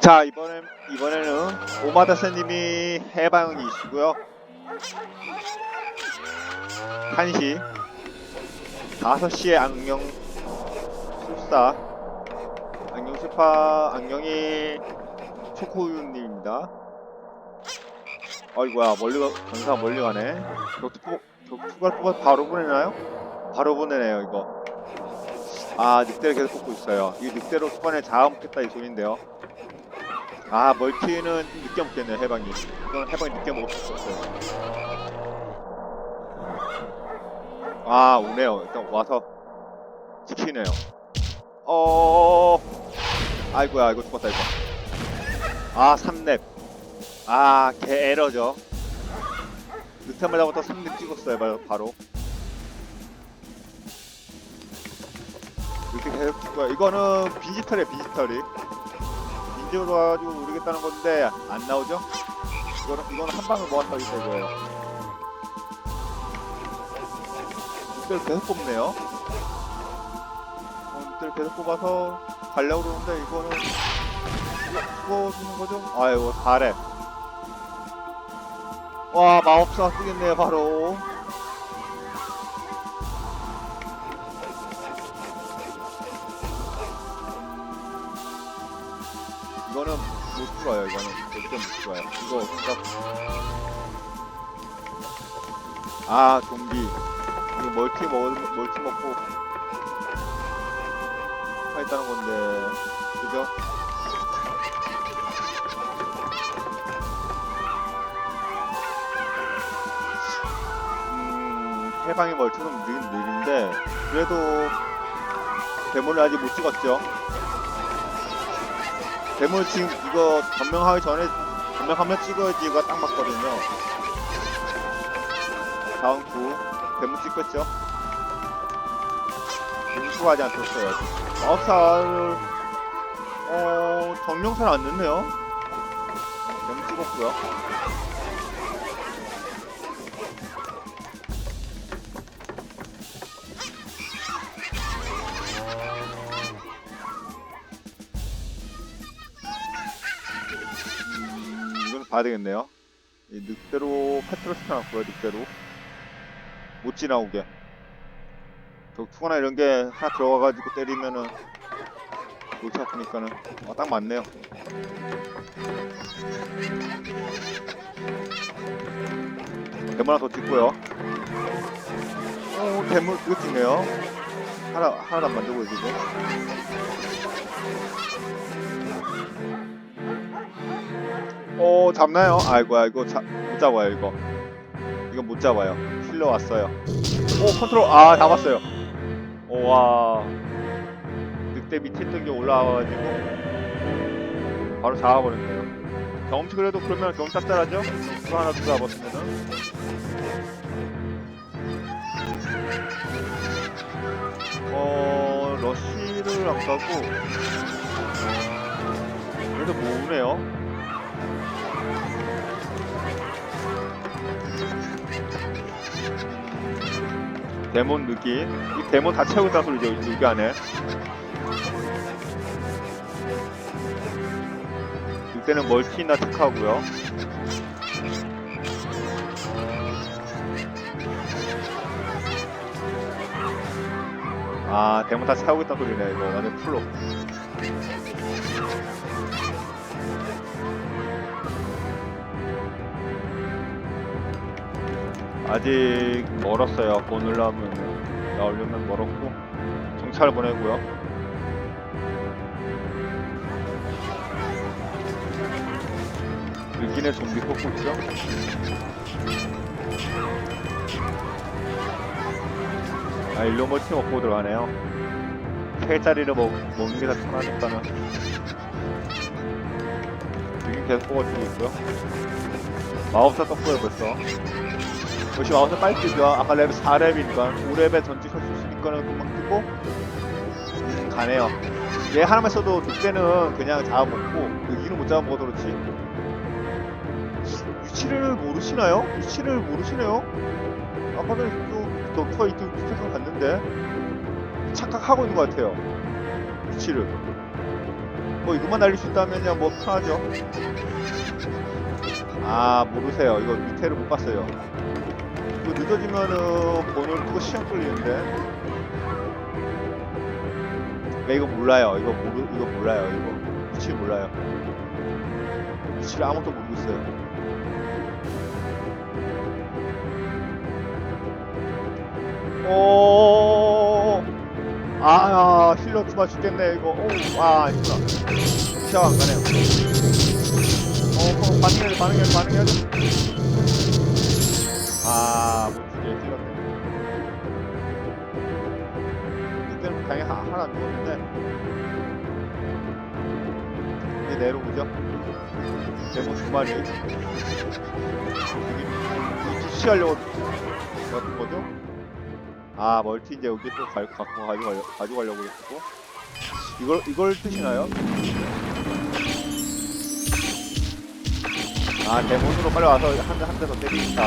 자 이번엔 이번에는 오마다스님이 해방이시고요. 1시 5시에 안경 술사 안경 술파 안경이 초코우유님입니다. 어이구야 멀리 가 강사 멀리 가네. 격투 뽑 격투가 뽑아 바로 보내나요? 바로 보내네요 이거. 아 늑대를 계속 뽑고 있어요. 이 늑대로 초반에 자아먹겠다 이 소리인데요. 아 멀티는 좀 늦게 먹겠네요 해방이. 이건 해방이 늦게 먹을 수 없어요. 아 오네요. 일단 와서 지키네요. 어 아이고야 이거 죽었다 이거. 아 3렙. 아개 에러죠. 잡았다 3렙 찍었어요 바- 바로. 이렇게 계속 죽고요. 이거는 비지털이에요 비지털이. 와가지고 모르겠다는 건데 안 나오죠? 이거는 이거는 한 방을 모았다 이거예요. 늑대를 계속 뽑네요. 어, 늑대를 계속 뽑아서 가려고 그러는데 이거는 죽어주는 거죠? 아이고 잘해. 와 마법사 쓰겠네요 바로. 이거는 못 죽어요 이거는. 절대 못 죽어요. 이거 진짜 아 좀비. 이거 멀티 먹 멀티 먹고 하있다는 건데 그죠? 음 해방의 멀티는 느린 느린데 그래도 데모를 아직 못 찍었죠 대물 지금 이거 점명하기 전에 점명하면 찍어야지 이거 딱 맞거든요. 다음 구 대물 찍겠죠? 인수하지 않았어요. 마법사를 어 정령사는 안 넣네요. 대물 찍었고요. 봐야 되겠네요. 이 늑대로 페트롤 시켜놨고요, 늑대로. 못 지나오게. 격투거나 이런 게 하나 들어가가지고 때리면은 골치 아프니까는. 아, 딱 맞네요. 대물 하나 더 찍고요. 오, 대물 그거 찍네요. 하나, 하나도 안 만들고 지금. 어 잡나요? 아이고 아이고 자, 못 잡아요 이거. 이거 못 잡아요. 힐러 왔어요. 오 컨트롤 아 잡았어요. 오와. 늑대 밑에 있던 게 올라와가지고 바로 잡아버렸네요. 경험치 그래도 그러면 경험 짭짤하죠? 그거 하나 더 잡았으면은 어 러쉬를 안 가고 그래도 모으네요 데몬 느낌. 이 데몬 다 있다는 소리죠 여기 안에. 이때는 멀티나 특하고요. 아 데몬 다 채우고 있다는 소리네 이거. 완전 풀로 아직 멀었어요. 보느라면 나오려면 멀었고 정찰 보내고요. 느끼네 좀비 뽑고 있죠? 아 일로 멀티 먹고 들어가네요. 세 자리를 먹, 먹는 게더 편하니까는 여기 계속 뽑아주고 있고요. 마법사 떴고요 벌써. 역시 마우스 빨리 뜨죠. 아까 레벨 4렙이니까 5렙에 던지실 수 있으니까는 금방 뜨고 음, 가네요. 얘 하나만 써도 늑대는 그냥 잡아먹고 여기는 못 잡아먹어도 그렇지. 위치를 모르시나요? 위치를 모르시네요. 아까도 또 덕후가 이쪽 위치에서 갔는데 착각하고 있는 것 같아요. 위치를. 뭐 이것만 날릴 수 있다면야 뭐 편하죠. 아 모르세요. 이거 밑에를 못 봤어요. 늦어지면은 번호를 뜨고 시간 끌리는데. 네, 이거 몰라요. 이거 모르 이거 몰라요. 이거 위치 몰라요. 위치를 아무것도 모르고 있어요. 오, 아, 힐러 두마 죽겠네 이거. 오, 아, 아니구나. 시야가 안 가네요. 어, 어 반응해야 돼, 반응해야 돼, 반응해야 돼. 아, 못 죽여, 힐러네. 그때는 당연히 하- 하나 죽었는데. 이제 내려오죠. 데모 두 마리. 이게 지시하려고 넣은 거죠? 아 멀티 이제 여기 또 가, 갖고 가져가려, 가져가려고 했고 이걸 이걸 뜨시나요? 아 데몬으로 빨리 와서 한대한 대더 때리니까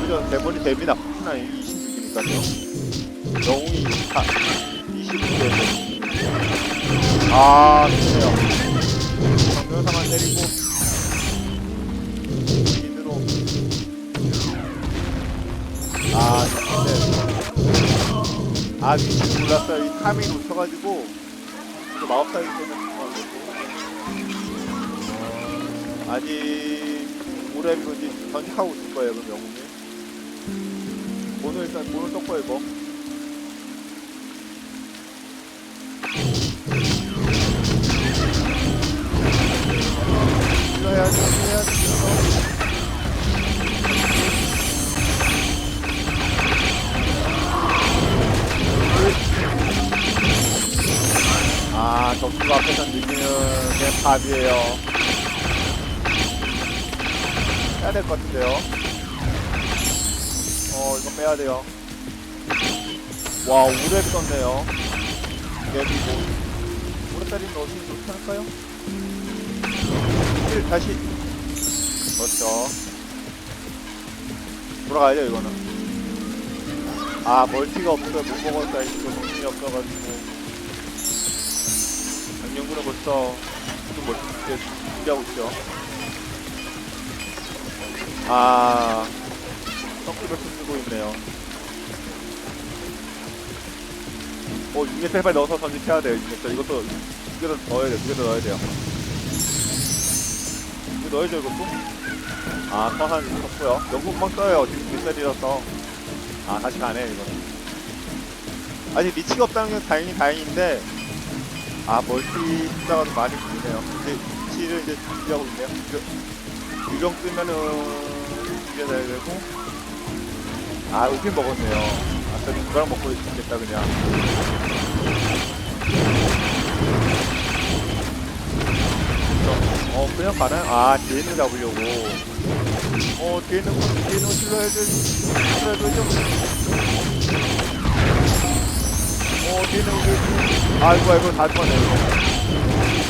그죠 데몬이 데미 나쁘구나 26이니까요. 영웅이 24 29대에서 아 좋네요. 정면사만 때리고. 인으로. 아 네. 아 위치 몰랐어요. 이 타밍 놓쳐가지고. 이거 마법 사이즈 때문에 아직 그런지 전직하고 있을 거예요 그럼 영웅이 오늘 일단 오늘 떴고 이거 해야지 이거. 아, 점수가 앞에서 느끼는 게 밥이에요. 빼야 될 것 같은데요. 어, 이거 빼야 돼요. 와, 오래 썼네요. 얘도 뭐, 오래 때리는 어디 좋지 않을까요? 1, 다시. 그렇죠. 돌아가야죠, 이거는. 아, 멀티가 없어요. 못 먹었다. 이거 정신이 없어가지고. 강령군은 벌써 좀 멀티 준비하고 있죠. 아, 떡국을 흔들고 있네요. 어, 6m 빨리 넣어서 전직해야 돼요. 6m. 이것도 두개더 넣어야 돼요. 두개더 넣어야 돼요. 이거 넣어야죠, 이것도. 아, 서산 섰고요. 영국만 써요. 지금 뒷살이라서. 아, 다시 가네, 이거는. 아직 리치가 없다는 게 다행히 다행인데, 아, 멀티 숫자가 좀 많이 보이네요. 이제 위치를 이제 준비하고 있네요. 유- 유령 뜨면은 준비해야 되고. 아, 우핀 먹었네요. 아, 저는 그거랑 먹고 있겠다, 그냥. 어, 그냥 가나요? 아, 뒤에는 잡으려고. 어, 뒤에는, 뒤에는 실러해줘, 실러해줘. 어, 뒤에는 우리, 아이고, 아이고, 다 죽었네, 이거.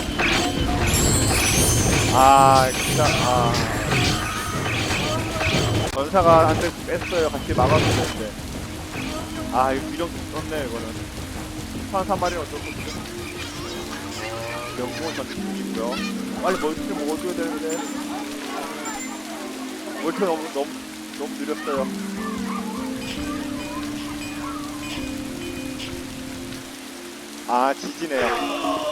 아, 진짜, 아. 전사가 한 대 뺐어요. 같이 막아도 되는데. 아, 이거 비령 썼네, 이거는. 한 3마리는 어쩔 수 없죠. 명공은 전체 중이고요. 빨리 멀티 좀 먹어줘야 되는데. 멀티 너무, 너무, 너무 느렸어요. 아, 지지네요.